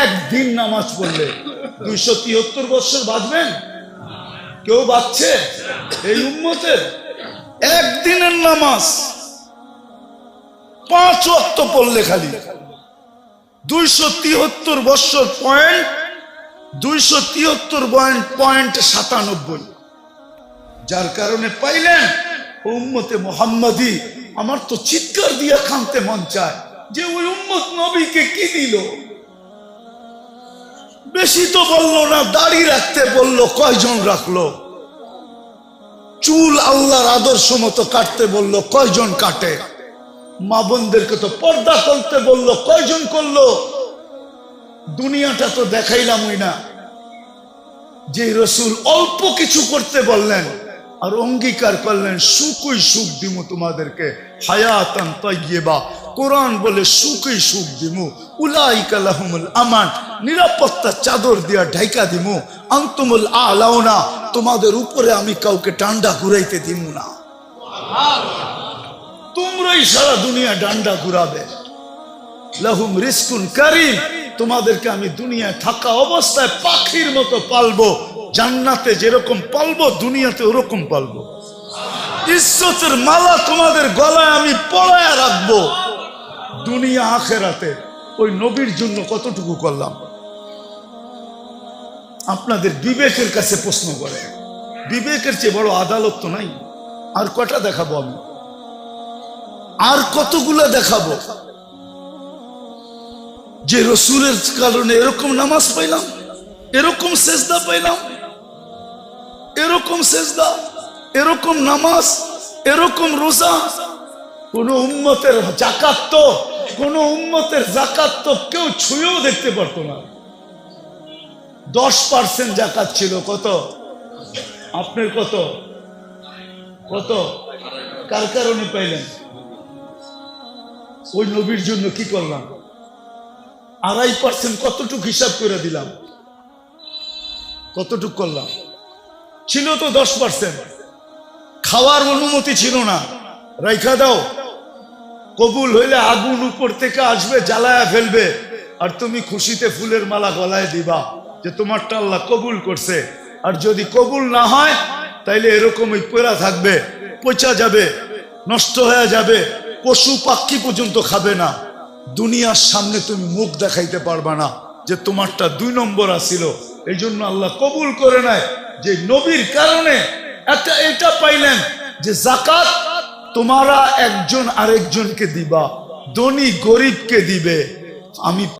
একদিন নামাজ পড়লে দুইশো তিয়াত্তর বছর বাঁচবেন? কেউ বাঁচছে? এই উম্মতের একদিনের নামাজ পাঁচ অক্ত পড়লে খালি। দুইশো তিয়াত্তর বছর পয়েন্ট, দুইশো তিয়াত্তর পয়েন্ট পয়েন্ট সাতানব্বই। যার কারণে পাইলেন উম্মতে মোহাম্মদী, আমার তো চিৎকার দিয়ে খানতে মন চায় যে ওই উম্মত নবীকে কি দিল? বেশি তো বলল না, দাড়ি রাখতে বলল, কয়জন রাখল? চুল আল্লাহর আদর্শ মতো কাটতে বলল, কয়জন কাটে? মা বোনদেরকে তো পর্দা করতে বলল, কয়জন করল? দুনিয়াটা তো দেখাইলামই না। যে রসুল অল্প কিছু করতে বললেন আর অঙ্গীকার করলেন, সুখই সুখ দিমু তোমাদেরকে, হায়াতান তৈবা কোরআন বলে সুখই সুখ দিমু। উলাইকা লাহুমুল আমান। নিরাপত্তা চাদর দিয়া ঢাইকা দিমু। আন্তমুল আলাও না তোমাদের উপরে আমি কাউকে ডান্ডা ঘুরাইতে দিমু না। তোমরাই সারা দুনিয়া ডান্ডা ঘুরাবে। লাহুম রিস্কুন কারিম। তোমাদেরকে আমি দুনিয়ায় থাকা অবস্থায় পাখির মতো পালবো। জান্নাতে যেরকম পালবো, দুনিয়াতে ওরকম পালবো। ইজ্জতের মালা তোমাদের গলায় আমি পড়ায় রাখব। দুনিয়া আখেরাতে। ওই নবীর জন্য কতটুকু করলাম? আপনাদের বিবেকের কাছে প্রশ্ন করে। বিবেকের চেয়ে বড় আদালত তো নাই। আর কটা দেখাবো আমি? আর কতগুলো দেখাবো? যে রসুলের কারণে এরকম নামাজ পাইলাম, এরকম সেজদা পাইলাম, এরকম সেজদা, এরকম নামাজ, এরকম রোজা কোন উম্মতের জাকাত তো, কোন উম্মতের জাকাত তো কেউ ছুঁয়েও দেখতে পারতো না। দশ পার্সেন্ট জাকাত ছিল, কত? আপনার কত? কত? কার কারণে পাইলেন? ওই নবীর জন্য কি করলাম? আড়াই পার্সেন্ট কতটুক হিসাব করে দিলাম? কতটুক করলাম? ছিল তো দশ পার্সেন্ট খাওয়ার অনুমতি ছিল না। রাইখা দাও। কবুল হইলে আগুন উপর থেকে আসবে, জ্বালায়া ফেলবে। আর তুমি খুশিতে ফুলের মালা গলায় দিবা যে তোমারটা আল্লাহ কবুল করছে। আর যদি কবুল না হয়, তাইলে এরকমই পেরা থাকবে, পচা যাবে, নষ্ট হয়ে যাবে, পশু পাখি পর্যন্ত খাবে না। দুনিয়ার সামনে তুমি মুখ দেখাইতে পারবা না যে তোমারটা দুই নম্বর আসিল এই জন্য আল্লাহ কবুল করে নেয় যে নবীর কারণে একটা এটা পাইলেন যে জাকাত তোমারা একজন আরেকজনকে দিবা। ধনী গরিবকে দিবে। আমি